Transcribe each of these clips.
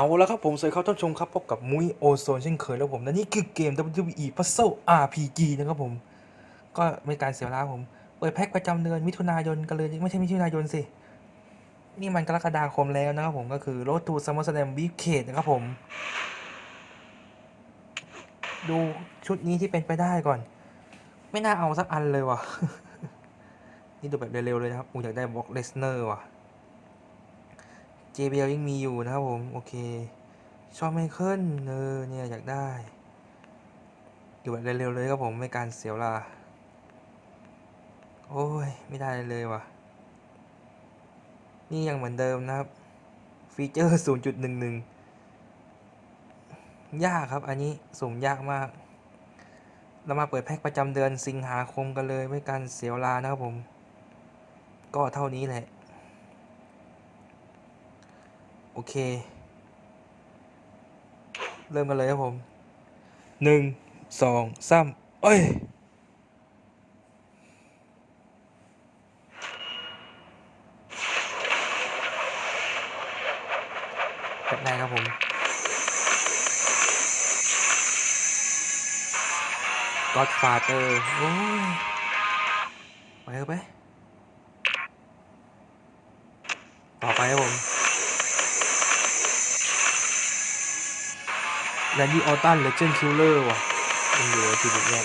เอาแล้วครับผมสวัสดีครับท่านชมครับพบกับมุ้ยโอโซนเช่นเคยแล้วผมและนี่คือเกม WWE Puzzle RPG นะครับผม ก็ไม่การเสียเวลาผม เปิดแพ็คประจำเดือนมิถุนายนกันเลยไม่ใช่มิถุนายนสิ นี่มันกรกฎาคมแล้วนะครับผมก็คือ Road to SummerSlam Weekend นะครับผม ดูชุดนี้ที่เป็นไปได้ก่อน ไม่น่าเอาสักอันเลยว่ะ นี่ดูแบบเร็วๆเลยนะครับผมอยากได้บล็อกเลสเนอร์ว่ะ JBL ยังมีอยู่นะครับผม โอเค ชอบไมเคิลเออเนี่ยอยากได้อยู่แบบเร็วๆเลยครับผมไม่การเสียเวลา โอ้ย ไม่ได้เลยว่ะ นี่ยังเหมือนเดิมนะครับ ฟีเจอร์ 0.11 ยากครับอันนี้สุ่มยากมาก เรามาเปิดแพ็คประจำเดือนสิงหาคมกันเลย ไม่การเสียเวลานะครับผม ก็เท่านี้แหละ โอเค เริ่มกันเลยครับผมหนึ่งสองสามเอ้ยแบบไหนครับผม Godfather โอ้ยไปเข้าไปต่อไปครับผม แลนดี้ออตันเลเจนด์คิลเลอร์ว่ะยังเหลือทีเดียว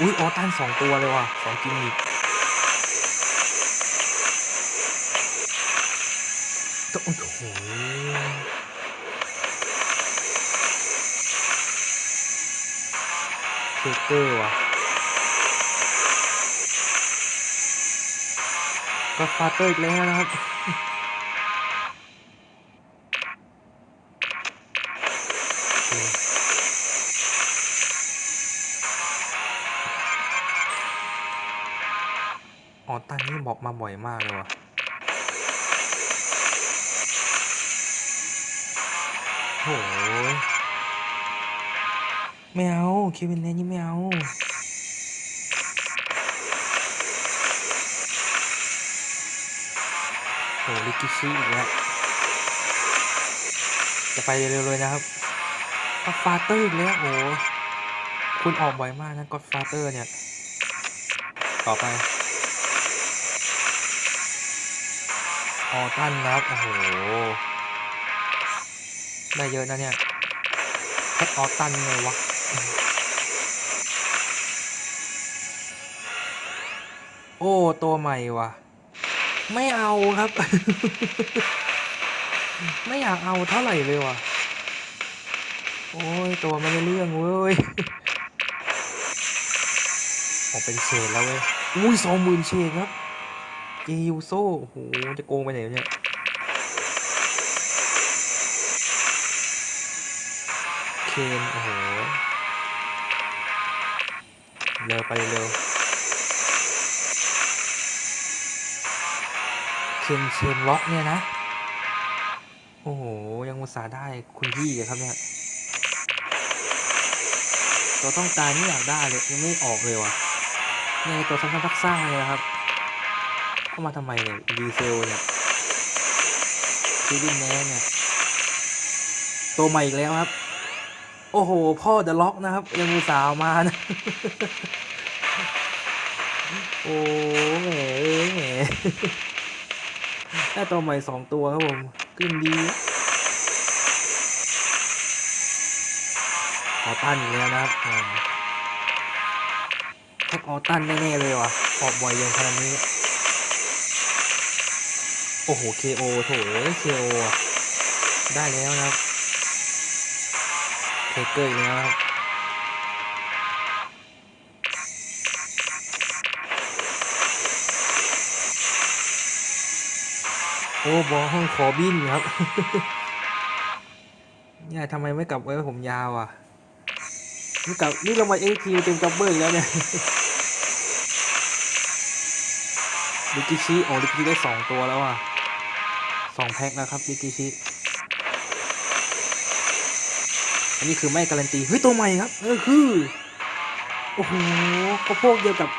อุ้ยออตันสองตัวเลยว่ะสองกิมมิคโอ้โหเทเกอร์ว่ะก็ฟาเตอร์อีกแล้วนะครับ อ๋อตันนี่บอกมาบ่อยมากเลยว่ะโหยไม่เอาเควินเลนนี่ไม่เอาโหลิกิชิอีกแล้วจะไปเร็วๆเลยนะครับก็ฟาเตอร์อีกแล้วโอ้คุณออกบ่อยมากนะก็ฟาเตอร์เนี่ย ต่อไป ออตันนะครับโอ้โหได้เยอะนะเนี่ยแค่ออตันไงวะโอ้ตัวใหม่วะไม่เอาครับ ไม่อยากเอาเท่าไหร่เลยวะโอ้ยตัวไม่ได้เรื่องเว้ยออกเป็นเชนแล้วเว้ยอุ้ยสองหมื่นเชนครับ เจยูโซโอ้โหจะโกงไปไหนเนี่ยเคนโอ้โหเร็วไปเร็วเคนเชนล็อกเนี่ยนะ โอ้โห ยังอุตส่าห์ได้คุณพี่ครับเนี่ยตัวต้องการนี่อยากได้เลยยังไม่ออกเลยว่ะเนี่ยตัวซ้ำๆซักซ่าเลยนะครับามาทำไมเนี่ยดีเซลเนี่ยซีดินแมนเนี่ยตัวใหม่อีกแล้วครับ โอ้โห พ่อเดอะล็อกนะครับยังมีสาวมานะโอ้แหมแหมได้ตัวใหม่สองตัวครับผมขึ้นดีออตันอีกแล้วนะครับแท็กออตันแน่ๆเลยว่ะออกบ่อยอย่างขนาดนี้ อ้โห KO โถเอ้ย KO อะได้แล้วนะครับเทเกอร์อีกแล้วนะครับโอ้บอห้องขอบินครับเนี่ยทำไมไม่กลับไว้ผมยาวอะนี่กลับนี่เรามาเอ็กทีเต็มจับเบอร์กแล้วเนี่ยลิกิชิโอ้ลิกิชิได้สองตัวแล้วอะ สองแพ็คนะครับลิกิชิอันนี้คือไม่การันตี เฮ้ย ตัวใหม่ครับเออคือ โอ้โหก็พวกเดียวกับ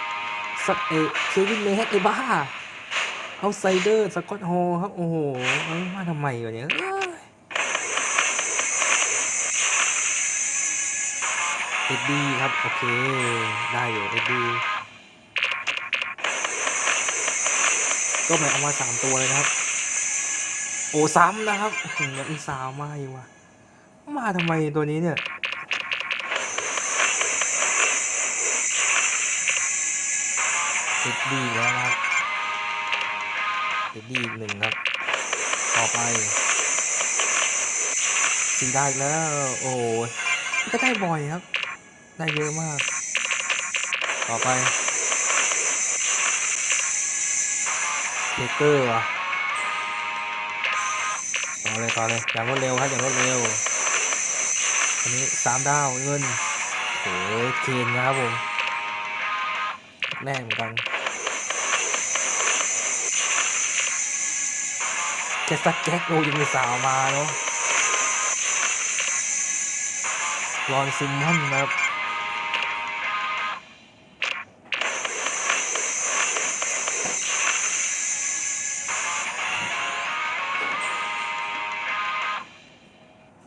สเอเควินเมฮกไอ้บ้าเอาไซเดอร์สกอตฮอครับ โอ้โหเอ้ยมาทำไมวะเนี่ยเอ้ยเอ็ดดี้ครับ โอเค ได้อยู่เอ็ดดี้ก็หมายเอามาสามตัวเลยนะครับ โอ้ซ้ำนะครับยังอีสาวมาอยู่ว่ะมาทำไมตัวนี้เนี่ยเอ็ดดีแล้วครับเอ็ดดีอีกหนึ่งครับ ต่อไปสีได้แล้ว โอ้ยก็ได้บ่อยครับ ได้เยอะมาก ต่อไปเทเกอร์ว่ะ ต่อเลยต่อเลยอย่างรวดเร็วครับอย่างรวดเร็วอันนี้สามดาวเงินโอ้ยเคนนะครับผมแรกเหมือนกันแกสักแก๊กโอ้ยังมีสาวมาเนาะรอนซิมมอนนะครับ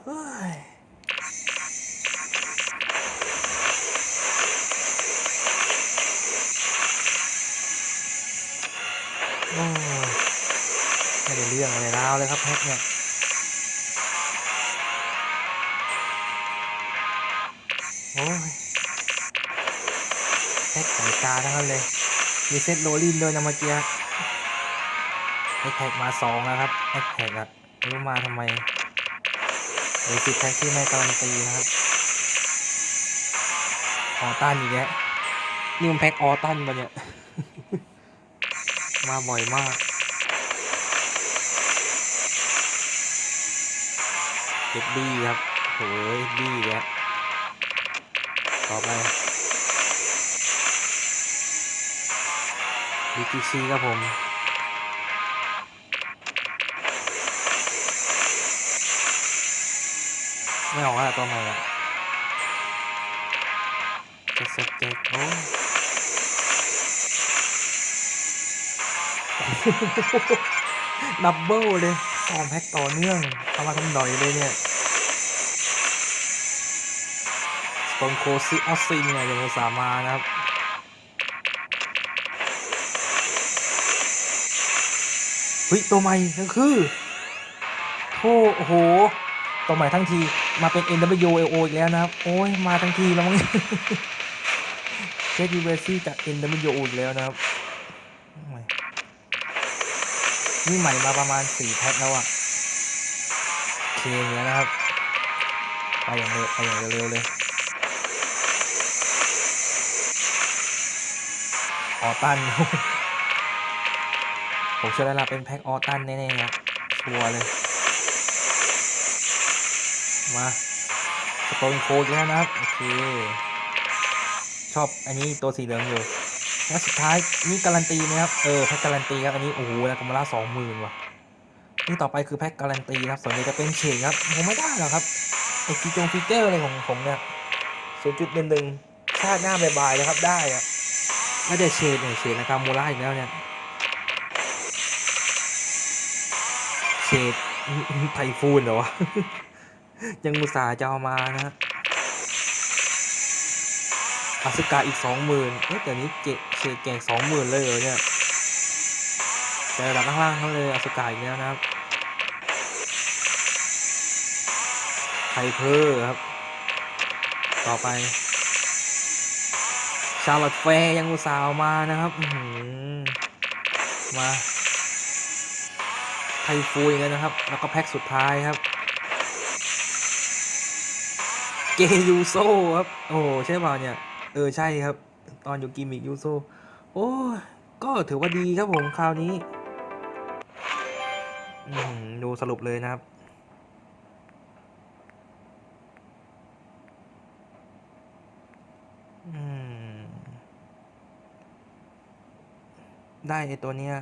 ไม่ได้เรื่องอะไรแล้วเลยครับแพ็กเนี่ยโอ้ยแพ็กไก่กาทั้งนั้นเลยมีเซตโรลินด้วยนะเมื่อกี้ไอแพ็กมาสองแล้วครับไอแพ็กอะไม่รู้มาทำไม เดี๋ยวสิบแพ็กที่ไม่การันตีนะครับออตันอีกแล้วนี่มันแพ็กออตันปะเนี่ย มาบ่อยมาก เอ็ดดี้ครับโหเอ็ดดี้แล้วต่อไปดิจิซีครับผม ไม่ออกอะตัวใหม่อะเจ็ดเจ็ดเจ็ดโอ้ดับเบิลเลยสองแพ็คต่อเนื่องเอามาทำหน่อยเลยเนี่ยสโตนโคซิออสซินเนี่ยยังสามานะครับเฮ้ยตัวใหม่นั่นคือโธ่โอ้โห ตัวใหม่ทั้งที มาเป็น NWO อีกแล้วนะครับ โอ้ย มาทั้งทีแล้วมั้งเจดีเวซี่จาก NWO อีกแล้วนะครับ นี่ใหม่มาประมาณสี่แพ็คแล้วอะเคย่างเงี้ยนะครับ ไปอย่างเร็วไปอย่างเร็วเลย ออตัน ผมเชื่อแล้วล่ะเป็นแพ็คออตันแน่ๆนะชัวร์เลย มาสโตนโคดแล้วนะครับ โอเค ชอบอันนี้ตัวสีเหลืองอยู่ แล้วสุดท้ายนี่การันตีไหมครับ เออแพ็คการันตีครับ อันนี้โอ้โหแล้วกัมมาล่าสองหมื่นว่ะ นี่ต่อไปคือแพ็คการันตีครับส่วนนี้จะเป็นเฉดครับผมไม่ได้หรอกครับไอฟีจงฟีเจอร์อะไรของผมเนี่ยศูนย์จุดหนึ่งหนึ่งชาติหน้าบายๆเลยครับได้อะไม่ได้เฉดเนี่ยเฉดนะครับโมล่าอีกแล้วเนี่ยเฉดไทฟูนเหรอวะ ยังมุตสาห์จะเอามานะฮะอาสกาอีกสองหมื่นเอ๊ะแต่นี้เจเฉดแจกสองหมื่นเลยเหรอเนี่ยแต่ระดับล่างๆทั้งเลยอาสกาอีกแล้วนะครับไฮเพอร์ครับ ต่อไป ชาลอตแฟร์ยังอุตส่าห์เอามานะครับมาไทฟูอีกแล้วนะครับ แล้วก็แพ็คสุดท้ายครับ เกยูโซครับ โอ้ใช่เปล่าเนี่ย เออใช่ครับ ตอนอยู่กิมมิกยูโซ โอ้ก็ถือว่าดีครับผมคราวนี้ดูสรุปเลยนะครับ ได้ไอตัวเนี้ย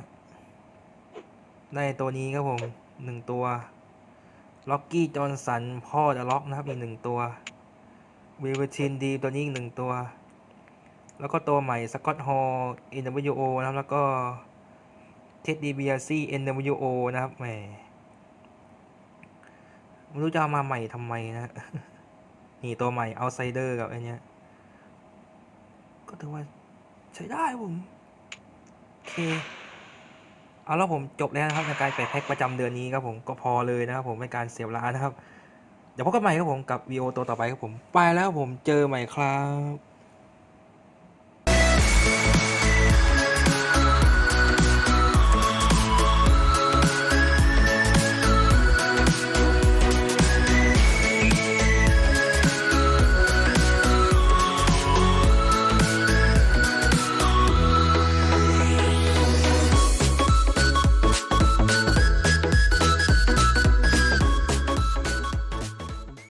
ได้ตัวนี้ครับผมหนึ่งตัว ล็อกกี้จอห์นสัน พ่อจะล็อกนะครับอีกหนึ่งตัว วิลเวชินดีตัวนี้อีกหนึ่งตัว แล้วก็ตัวใหม่สกอตฮอล NWO นะครับ แล้วก็ Teddy BRC NWO นะครับแหมไม่รู้จะเอามาใหม่ทำไมนะนี่ตัวใหม่ Outsider กับไอเนี้ยก็ถือว่าใช้ได้ผมโอเคเอาแล้วผมจบแล้วนะครับในการแปะแพ็กประจำเดือนนี้ครับผมก็พอเลยนะครับผมไม่การเสียเวลานะครับ เดี๋ยวพบกันใหม่ครับผมกับวีโอตัวต่อไปครับผม ไปแล้วผมเจอใหม่ครับ